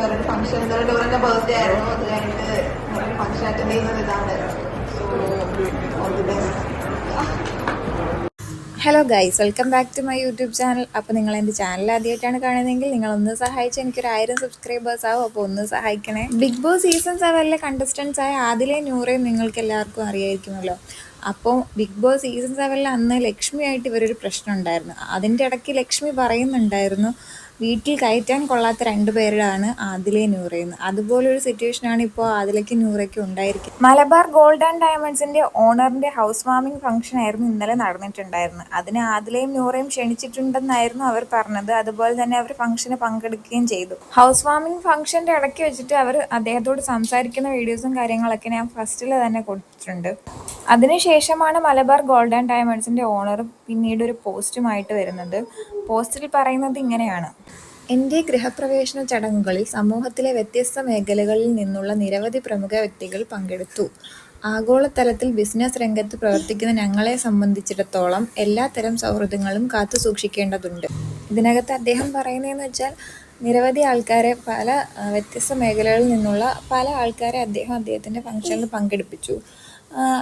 ചേട്ടന്റെ ബർത്ത്ഡേ ആയിരുന്നു. അത് കഴിഞ്ഞിട്ട് വേറൊരു ഫംഗ്ഷൻ അറ്റൻഡ് ഇതാണ്. So the best hello guys welcome back to my YouTube channel അപ്പോൾ നിങ്ങൾ എന്റെ ചാനൽ ആദ്യമായിട്ടാണ് കാണുന്നതെങ്കിൽ നിങ്ങൾ ഒന്ന് സഹായിച്ച് എനിക്കൊരു ആയിരം സബ്സ്ക്രൈബേഴ്സ് ആവും. അപ്പോൾ ഒന്ന് സഹായിക്കണേ. ബിഗ് ബോസ് സീസൺ സെവനിലെ കണ്ടസ്റ്റൻസ് ആയ ആദിലെ നൂറേയും നിങ്ങൾക്ക് എല്ലാവർക്കും അറിയായിരിക്കുമല്ലോ. അപ്പോൾ ബിഗ് ബോസ് സീസൺ സെവനിൽ അന്ന് ലക്ഷ്മിയായിട്ട് ഇവരൊരു പ്രശ്നം ഉണ്ടായിരുന്നു. അതിന്റെ ഇടയ്ക്ക് ലക്ഷ്മി പറയുന്നുണ്ടായിരുന്നു വീട്ടിൽ കയറ്റാൻ കൊള്ളാത്ത രണ്ട് പേരിലാണ് ആദിലെ നൂറയെന്ന് അതുപോലൊരു സിറ്റുവേഷനാണ് ഇപ്പോൾ ആദിലയ്ക്ക് നൂറയ്ക്ക് ഉണ്ടായിരിക്കുന്നത് മലബാർ ഗോൾഡ് ആൻഡ് ഡയമണ്ട്സിന്റെ ഓണറിന്റെ ഹൗസ് വാമിംഗ് ഫംഗ്ഷൻ ആയിരുന്നു ഇന്നലെ നടന്നിട്ടുണ്ടായിരുന്നത്. അതിന് ആദിലയും നൂറയും ക്ഷണിച്ചിട്ടുണ്ടെന്നായിരുന്നു അവർ പറഞ്ഞത്. അതുപോലെ തന്നെ അവർ ഫംഗ്ഷന് പങ്കെടുക്കുകയും ചെയ്തു. ഹൗസ് വാമിംഗ് ഫംഗ്ഷന്റെ ഇടയ്ക്ക് വെച്ചിട്ട് അവർ അദ്ദേഹത്തോട് സംസാരിക്കുന്ന വീഡിയോസും കാര്യങ്ങളൊക്കെ ഞാൻ ഫസ്റ്റിൽ തന്നെ കൊടുത്തിട്ടുണ്ട്. അതിനുശേഷമാണ് മലബാർ ഗോൾഡ് ആൻഡ് ഡയമണ്ട്സിന്റെ ഓണർ പിന്നീട് ഒരു പോസ്റ്റുമായിട്ട് വരുന്നത്. പോസ്റ്റിൽ പറയുന്നത് ഇങ്ങനെയാണ്. എന്റെ ഗൃഹപ്രവേശന ചടങ്ങുകളിൽ സമൂഹത്തിലെ വ്യത്യസ്ത മേഖലകളിൽ നിന്നുള്ള നിരവധി പ്രമുഖ വ്യക്തികൾ പങ്കെടുത്തു. ആഗോളതലത്തിൽ ബിസിനസ് രംഗത്ത് പ്രവർത്തിക്കുന്ന ഞങ്ങളെ സംബന്ധിച്ചിടത്തോളം എല്ലാത്തരം സൗഹൃദങ്ങളും കാത്തു സൂക്ഷിക്കേണ്ടതുണ്ട്. ഇതിനകത്ത് അദ്ദേഹം പറയുന്നതെന്ന് വെച്ചാൽ നിരവധി ആൾക്കാരെ പല വ്യത്യസ്ത മേഖലകളിൽ നിന്നുള്ള പല ആൾക്കാരെ അദ്ദേഹം അദ്ദേഹത്തിന്റെ ഫംഗ്ഷനിൽ പങ്കെടുപ്പിച്ചു.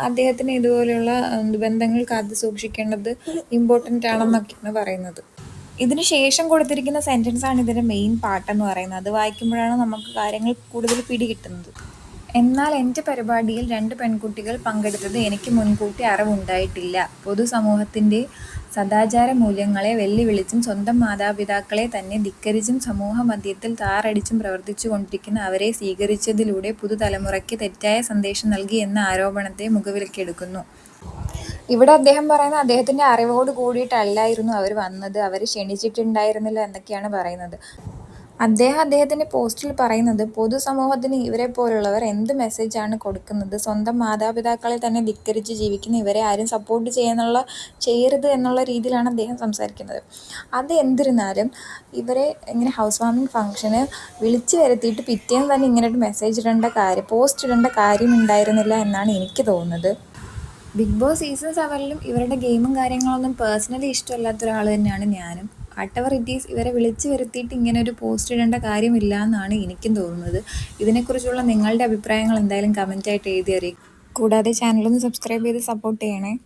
അദ്ദേഹത്തിന് ഇതുപോലെയുള്ള ബന്ധങ്ങൾ കാത്തു സൂക്ഷിക്കേണ്ടത് ഇമ്പോർട്ടന്റ് ആണെന്നൊക്കെയാണ് പറയുന്നത്. ഇതിന് ശേഷം കൊടുത്തിരിക്കുന്ന സെന്റൻസ് ആണ് ഇതിന്റെ മെയിൻ പാർട്ട് എന്ന് പറയുന്നത്. അത് വായിക്കുമ്പോഴാണ് നമുക്ക് കാര്യങ്ങൾ കൂടുതൽ പിടികിട്ടുന്നത് എന്നാൽ എന്റെ പരിപാടിയിൽ രണ്ട് പെൺകുട്ടികൾ പങ്കെടുത്തത് എനിക്ക് മുൻകൂട്ടി അറിവുണ്ടായിട്ടില്ല. പൊതുസമൂഹത്തിന്റെ സദാചാര മൂല്യങ്ങളെ വെല്ലുവിളിച്ചും സ്വന്തം മാതാപിതാക്കളെ തന്നെ ധിക്കരിച്ചും സമൂഹ മധ്യത്തിൽ താറടിച്ചും പ്രവർത്തിച്ചു കൊണ്ടിരിക്കുന്ന അവരെ സ്വീകരിച്ചതിലൂടെ പുതുതലമുറയ്ക്ക് തെറ്റായ സന്ദേശം നൽകി എന്ന ആരോപണത്തെ മുഖവിലക്കെടുക്കുന്നു. ഇവിടെ അദ്ദേഹം പറയുന്നത് അദ്ദേഹത്തിന്റെ അറിവോട് കൂടിയിട്ടല്ലായിരുന്നു അവർ വന്നത്. അവർ ക്ഷണിച്ചിട്ടുണ്ടായിരുന്നില്ല എന്നൊക്കെയാണ് പറയുന്നത്. അദ്ദേഹം അദ്ദേഹത്തിന്റെ പോസ്റ്റിൽ പറയുന്നത് പൊതുസമൂഹത്തിന് ഇവരെ പോലുള്ളവർ എന്ത് മെസ്സേജാണ് കൊടുക്കുന്നത്? സ്വന്തം മാതാപിതാക്കളെ തന്നെ ധിക്കരിച്ച് ജീവിക്കുന്ന ഇവരെ ആരും സപ്പോർട്ട് ചെയ്യുന്നുള്ള ചെയ്യരുത് എന്നുള്ള രീതിയിലാണ് അദ്ദേഹം സംസാരിക്കുന്നത്. അത് എന്തിരുന്നാലും ഇവരെ ഇങ്ങനെ ഹൗസ് വാമിംഗ് ഫംഗ്ഷന് വിളിച്ചു വരുത്തിയിട്ട് പിറ്റേന്ന് തന്നെ ഇങ്ങനെ ഒരു മെസ്സേജ് ഇടേണ്ട കാര്യം പോസ്റ്റ് ഇടേണ്ട കാര്യം ഉണ്ടായിരുന്നില്ല എന്നാണ് എനിക്ക് തോന്നുന്നത്. ബിഗ് ബോസ് സീസൺ സെവനിലും ഇവരുടെ ഗെയിമും കാര്യങ്ങളൊന്നും പേഴ്സണലി ഇഷ്ടമല്ലാത്ത ഒരാൾ തന്നെയാണ് ഞാനും. വാട്ടവർ ഇറ്റ് ഈസ് ഇവരെ വിളിച്ചു വരുത്തിയിട്ട് ഇങ്ങനെ ഒരു പോസ്റ്റ് ഇടേണ്ട കാര്യമില്ല എന്നാണ് എനിക്കും തോന്നുന്നത്. ഇതിനെക്കുറിച്ചുള്ള നിങ്ങളുടെ അഭിപ്രായങ്ങൾ എന്തായാലും കമന്റായിട്ട് എഴുതി അറിയിക്കും. കൂടാതെ ചാനലൊന്ന് സബ്സ്ക്രൈബ് ചെയ്ത് സപ്പോർട്ട് ചെയ്യണേ.